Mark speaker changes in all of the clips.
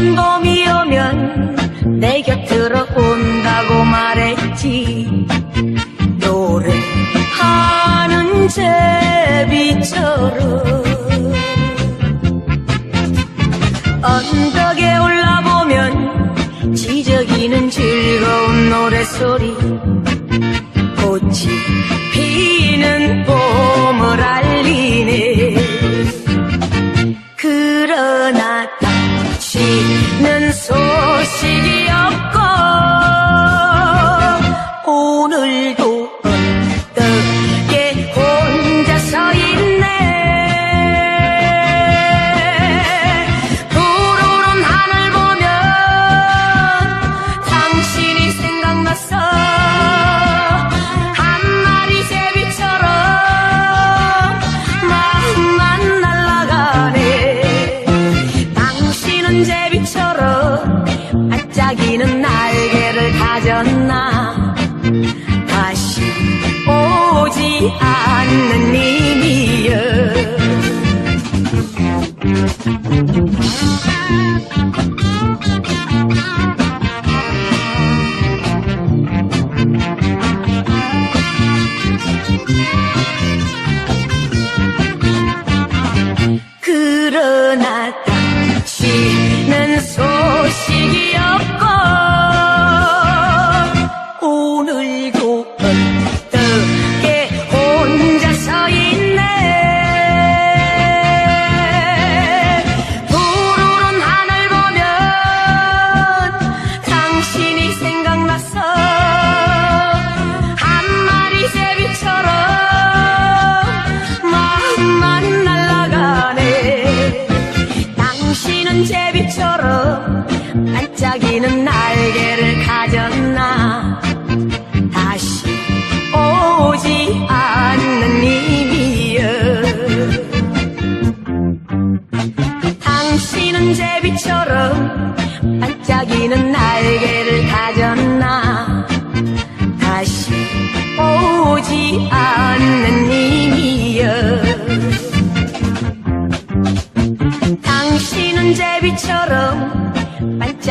Speaker 1: 꽃피는 봄이 오면 내 곁으로 온다고 말했지 노래하는 제비처럼 언덕에 올라보면 지저귀는 즐거운 노래소리. 꽃이 반짝이는 날개를 가졌나? 다시 오지 않는 님이 반짝이는 날개를 가졌나? 다시 오지 않는 님이여 당신은 제비처럼 반짝이는 날개를 가졌나? 다시 오지 않는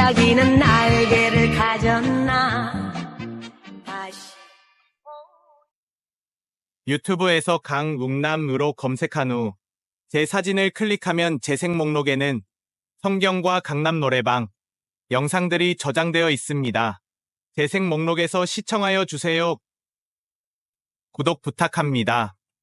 Speaker 1: 반짝이는 날개를 가졌나 다시
Speaker 2: 유튜브에서 강웅남으로 검색한 후 제 사진을 클릭하면 재생 목록에는 성경과 강남 노래방 영상들이 저장되어 있습니다. 재생 목록에서 시청하여 주세요. 구독 부탁합니다.